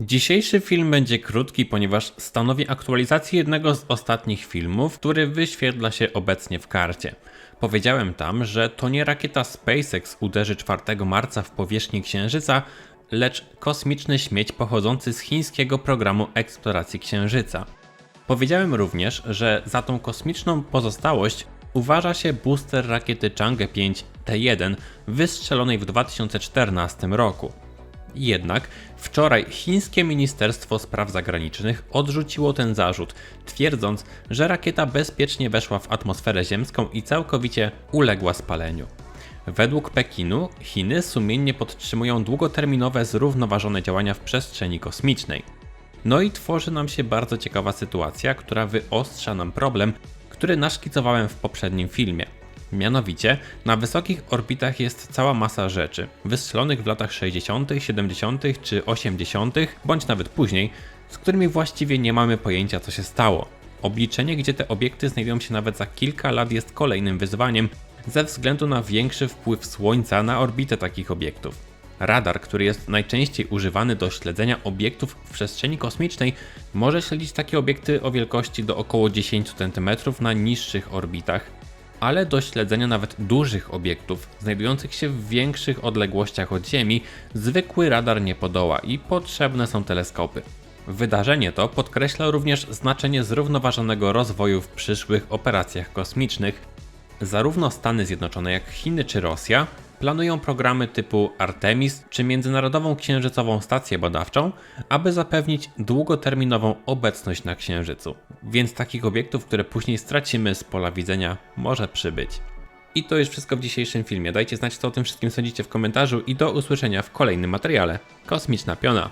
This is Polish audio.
Dzisiejszy film będzie krótki, ponieważ stanowi aktualizację jednego z ostatnich filmów, który wyświetla się obecnie w karcie. Powiedziałem tam, że to nie rakieta SpaceX uderzy 4 marca w powierzchnię Księżyca, lecz kosmiczny śmieć pochodzący z chińskiego programu eksploracji Księżyca. Powiedziałem również, że za tą kosmiczną pozostałość uważa się booster rakiety Chang'e 5 T1 wystrzelonej w 2014 roku. Jednak wczoraj chińskie Ministerstwo Spraw Zagranicznych odrzuciło ten zarzut, twierdząc, że rakieta bezpiecznie weszła w atmosferę ziemską i całkowicie uległa spaleniu. Według Pekinu Chiny sumiennie podtrzymują długoterminowe zrównoważone działania w przestrzeni kosmicznej. No i tworzy nam się bardzo ciekawa sytuacja, która wyostrza nam problem, który naszkicowałem w poprzednim filmie. Mianowicie, na wysokich orbitach jest cała masa rzeczy, wystrzelonych w latach 60., 70. czy 80., bądź nawet później, z którymi właściwie nie mamy pojęcia co się stało. Obliczenie, gdzie te obiekty znajdują się nawet za kilka lat jest kolejnym wyzwaniem, ze względu na większy wpływ Słońca na orbitę takich obiektów. Radar, który jest najczęściej używany do śledzenia obiektów w przestrzeni kosmicznej, może śledzić takie obiekty o wielkości do około 10 cm na niższych orbitach, ale do śledzenia nawet dużych obiektów znajdujących się w większych odległościach od Ziemi zwykły radar nie podoła i potrzebne są teleskopy. Wydarzenie to podkreśla również znaczenie zrównoważonego rozwoju w przyszłych operacjach kosmicznych. Zarówno Stany Zjednoczone jak Chiny czy Rosja planują programy typu Artemis czy Międzynarodową Księżycową Stację Badawczą, aby zapewnić długoterminową obecność na Księżycu. Więc takich obiektów, które później stracimy z pola widzenia, może przybyć. I to już wszystko w dzisiejszym filmie. Dajcie znać, co o tym wszystkim sądzicie w komentarzu i do usłyszenia w kolejnym materiale. Kosmiczna Piona.